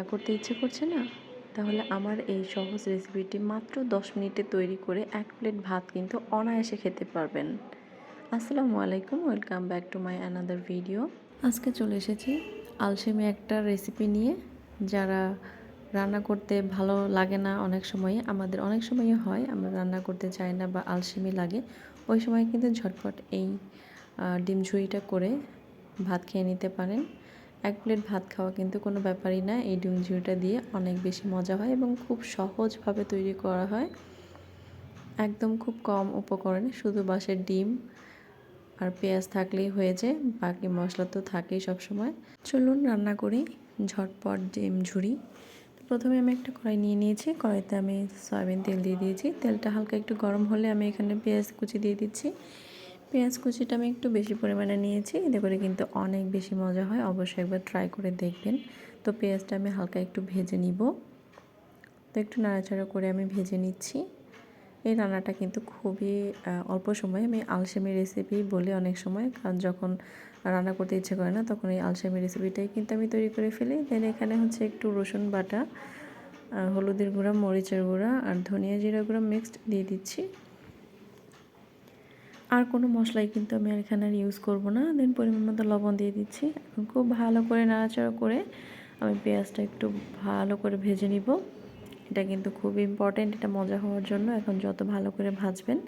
রান্না করতে ইচ্ছে করছে না? তাহলে আমার এই সহজ রেসিপিটি মাত্র দশ মিনিটে তৈরি করে এক প্লেট ভাত কিন্তু অনায়াসে খেতে পারবেন। আসসালামু আলাইকুম, welcome back to my another video. আজকে চলে এসেছি আলসেমি একটা রেসিপি নিয়ে। যারা রান্না করতে ভালো লাগে না অনেক সময়, আমাদের অনেক সময়ই হয়, আমরা রান্না করতে চাই না বা আলসেমি লাগে, ওই সময় কিন্তু ঝটপট এই ডিম ঝুড়িটা করে ভাত খেয়ে নিতে পারেন। এক প্লেট ভাত খাওয়া কিন্তু কোনো ব্যাপারই না। এই ডিম ঝুড়িটা দিয়ে অনেক বেশি মজা হয় এবং খুব সহজভাবে তৈরি করা হয়। একদম খুব কম উপকরণে শুধু বাসের ডিম আর পেঁয়াজ থাকলেই হয়ে যায়, বাকি মশলা তো থাকেই সব সময় চলুন রান্না করি ঝটপট ডিম ঝুড়ি প্রথমে আমি একটা কড়াই নিয়ে নিয়েছি। কড়াইতে আমি সয়াবিন তেল দিয়ে দিয়েছি। তেলটা হালকা একটু গরম হলে আমি এখানে পেঁয়াজ কুচি দিয়ে দিচ্ছি। পেঁয়াজ কুচিটা আমি একটু বেশি পরিমাণে নিয়েছি। এতে করে কিন্তু অনেক বেশি মজা হয়। অবশ্যই একবার ট্রাই করে দেখবেন। তো পেঁয়াজটা আমি হালকা একটু ভেজে নিব। তো একটু নাড়াচাড়া করে আমি ভেজে নিচ্ছি। এই রান্নাটা কিন্তু খুবই অল্প সময় আমি আলসেমি রেসিপি বলি অনেক সময়। কারণ যখন রান্না করতে ইচ্ছে করে না, তখন এই আলসেমি রেসিপিটাই কিন্তু আমি তৈরি করে ফেলি। দেন এখানে হচ্ছে একটু রসুন বাটা হলুদের গুঁড়া, মরিচের গুঁড়া, আর ধনিয়া জিরা গুঁড়া মিক্সড দিয়ে দিচ্ছি। আর কোনো মশলাই কিন্তু আমি এখানে আর ইউজ করব না। দেন পরিমাণ মতো লবণ দিয়ে দিচ্ছি। এখন খুব ভালো করে নাড়াচাড়া করে আমি পেঁয়াজটা একটু ভালো করে ভেজে নিব। এটা কিন্তু খুব ইম্পর্টেন্ট এটা মজা হওয়ার জন্য। এখন যত ভালো করে ভাজবেন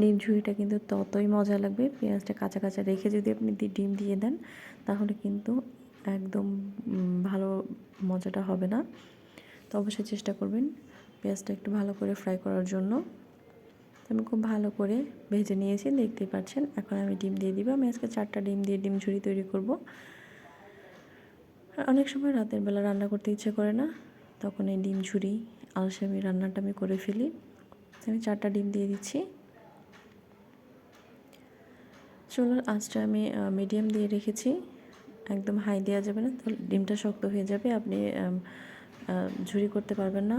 ডিম ঝুড়িটা কিন্তু ততই মজা লাগবে। পেঁয়াজটা কাঁচা কাঁচা রেখে যদি আপনি ডিম দিয়ে দেন, তাহলে কিন্তু একদম ভালো মজাটা হবে না। তো অবশ্যই চেষ্টা করবেন পেঁয়াজটা একটু ভালো করে ফ্রাই করার জন্য। আমি খুব ভালো করে ভেজে নিয়েছি, দেখতেই পাচ্ছেন। এখন আমি ডিম দিয়ে দিব। আমি আজকে চারটা ডিম দিয়ে ডিম ঝুড়ি তৈরি করব। অনেক সময় রাতের বেলা রান্না করতে ইচ্ছে করে না, তখন এই ডিম ঝুড়ি আলসামি রান্নাটা আমি করে ফেলি। আমি চারটা ডিম দিয়ে দিচ্ছি। চুলোর আঁচটা আমি মিডিয়াম দিয়ে রেখেছি। একদম হাই দেওয়া যাবে না তাহলে ডিমটা শক্ত হয়ে যাবে, আপনি ঝুরি করতে পারবেন না।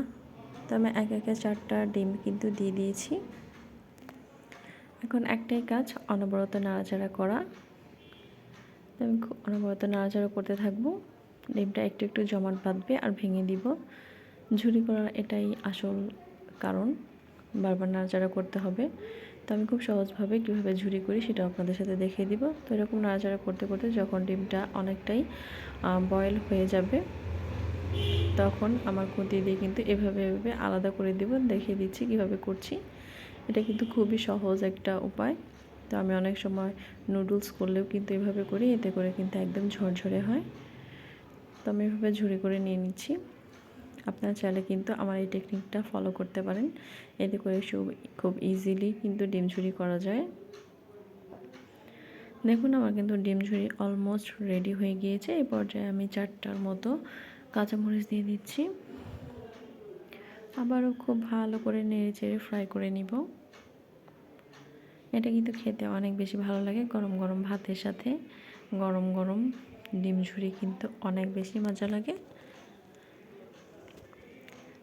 তো আমি এক একে চারটা ডিম কিন্তু দিয়ে দিয়েছি। এখন একটাই কাজ, অনবরত নাড়াচাড়া করা। আমি খুব অনবরত নাড়াচাড়া করতে থাকব। ডিমটা একটু একটু জমাট বাঁধবে আর ভেঙে দিব। ঝুরি করার এটাই আসল কারণ, বারবার নাড়াচাড়া করতে হবে। তো আমি খুব সহজভাবে কীভাবে ঝুরি করি সেটা আপনাদের সাথে দেখিয়ে দিব। তো এরকম নাড়াচাড়া করতে করতে যখন ডিমটা অনেকটাই বয়েল হয়ে যাবে, তখন আমার খুঁতি দিয়ে কিন্তু এভাবে এভাবে আলাদা করে দিব। দেখিয়ে দিচ্ছি কীভাবে করছি। এটা কিন্তু খুবই সহজ একটা উপায়। তো আমি অনেক সময় নুডলস করলেও কিন্তু এভাবে করি, এতে করে কিন্তু একদম ঝরঝরে হয়। তো আমি এভাবে ঝুড়ি করে নিয়ে নিচ্ছি। আপনারা চাইলে কিন্তু আমার এই টেকনিকটা ফলো করতে পারেন। এতে করে সব খুব ইজিলি কিন্তু ডিম ঝুড়ি করা যায়। দেখুন, আমার কিন্তু ডিম ঝুড়ি অলমোস্ট রেডি হয়ে গিয়েছে। এই পর্যায়ে আমি চারটার মতো কাঁচামরিচ দিয়ে দিচ্ছি। আবারও খুব ভালো করে নেড়ে চেড়ে ফ্রাই করে নিব। এটা কিন্তু খেতে অনেক বেশি ভালো লাগে গরম গরম ভাতের সাথে। গরম গরম ডিম ঝুড়ি কিন্তু অনেক বেশি মজা লাগে।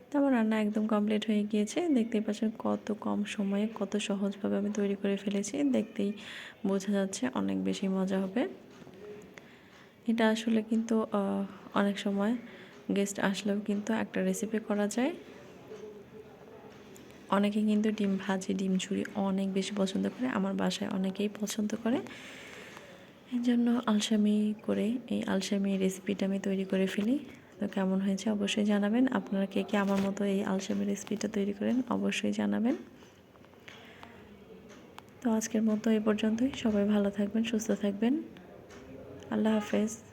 তো আমার রান্না একদম কমপ্লিট হয়ে গিয়েছে। দেখতেই পাচ্ছেন কত কম সময়ে কত সহজভাবে আমি তৈরি করে ফেলেছি। দেখতেই বোঝা যাচ্ছে অনেক বেশি মজা হবে। এটা আসলে কিন্তু অনেক সময় গেস্ট আসলেও কিন্তু একটা রেসিপি করা যায়। অনেকে কিন্তু ডিম ভাজি, ডিম ঝুড়ি অনেক বেশি পছন্দ করে, আমার বাসায় অনেকেই পছন্দ করে। এই জন্য আলসামি করে, এই আলসামি রেসিপিটা আমি তৈরি করে ফেলি। তো কেমন হয়েছে অবশ্যই জানাবেন। আপনারা কে কে আমার মতো এই আলসামি রেসিপিটা তৈরি করেন অবশ্যই জানাবেন। তো আজকের মতো এই পর্যন্তই। সবাই ভালো থাকবেন, সুস্থ থাকবেন। আল্লাহ হাফেজ।